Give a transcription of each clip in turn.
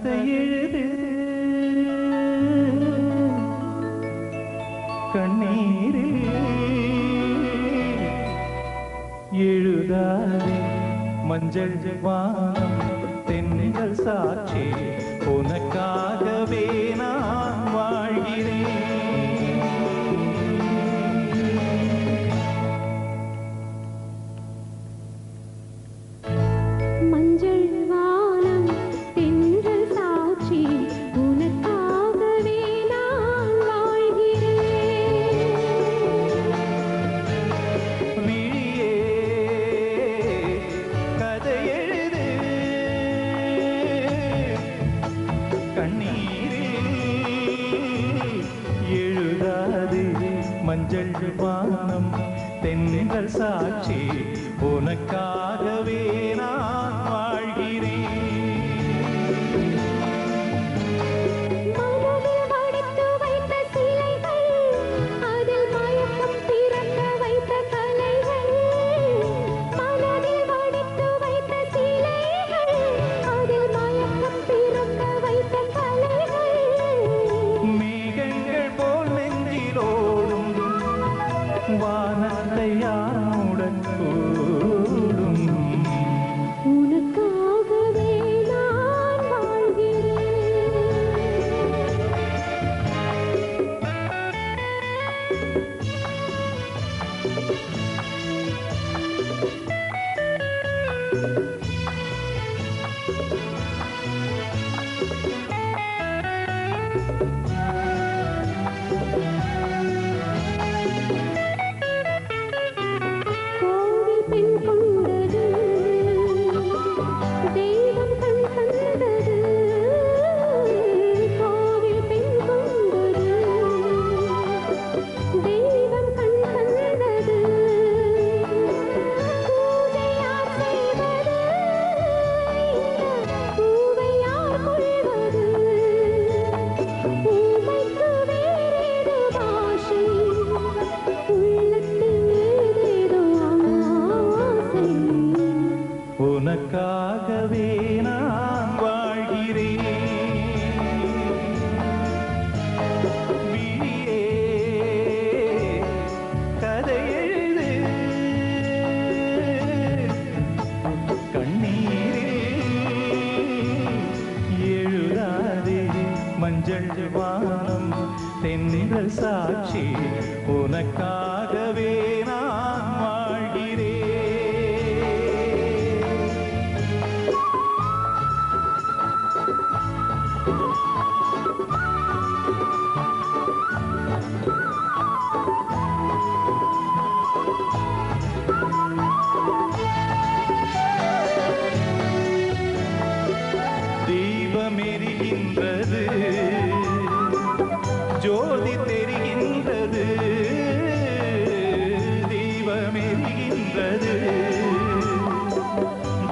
கதை எழுது. கண்ணீரில் எழுதாதே மஞ்சள் வானம் தென்னிகள் சாட்சி உனக்காகவே நான் உனக்காகவே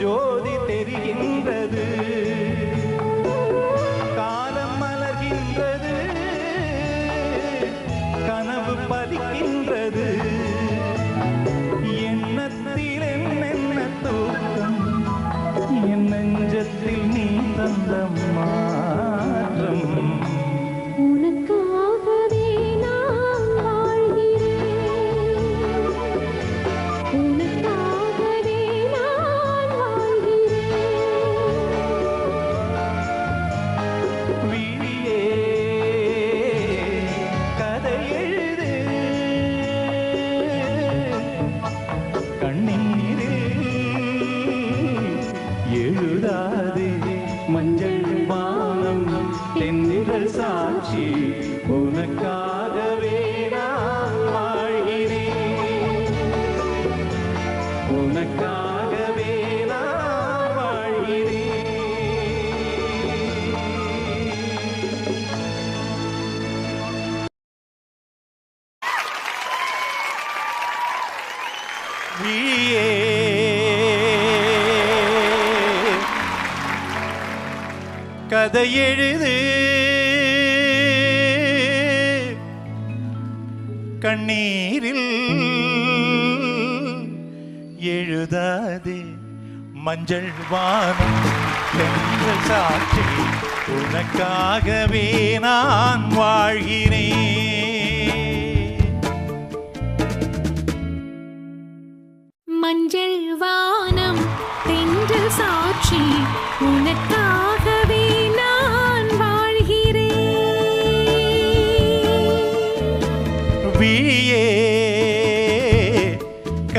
ஜோதி தெரிகின்றது. காலம் மலர்கின்றது. கனவு பலிக்கின்றது எண்ணத்தில் என்னென்ன தூக்கம் என் நெஞ்சத்தில் நீ தந்தம்மா. தென்னிகள் சாட்சி உனக்காகவே நான் வாழ்கிறேன். உனக்காகவே நான் வாழ்கிறேன். விழியே கதை எழுது. கண்ணீரில் எழுதாதே மஞ்சள் வானம் தென்றல் சாட்சி உனக்காகவே நான் வாழ்கிறேன். மஞ்சள் வானம் தென்றல் சாட்சி உனக்காகவே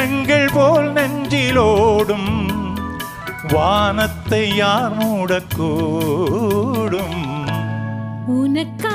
கண்கள் போல் நெஞ்சிலோடும் வானத்தை யார் மூடக்கூடும்? உனக்கா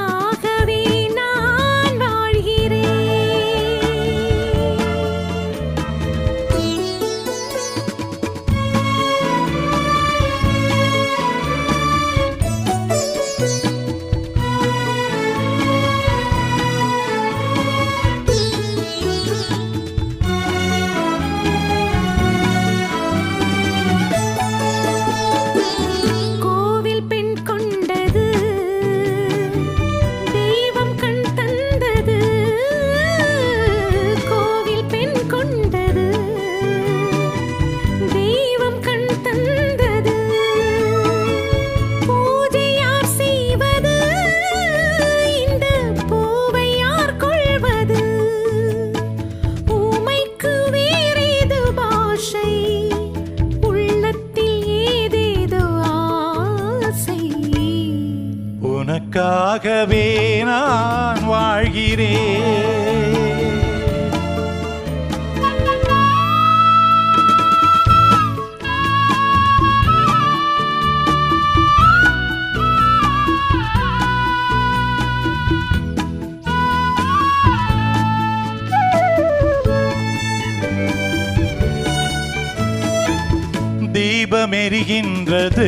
உனக்காகவே நான் வாழ்கிறேன். தீபமெரிகின்றது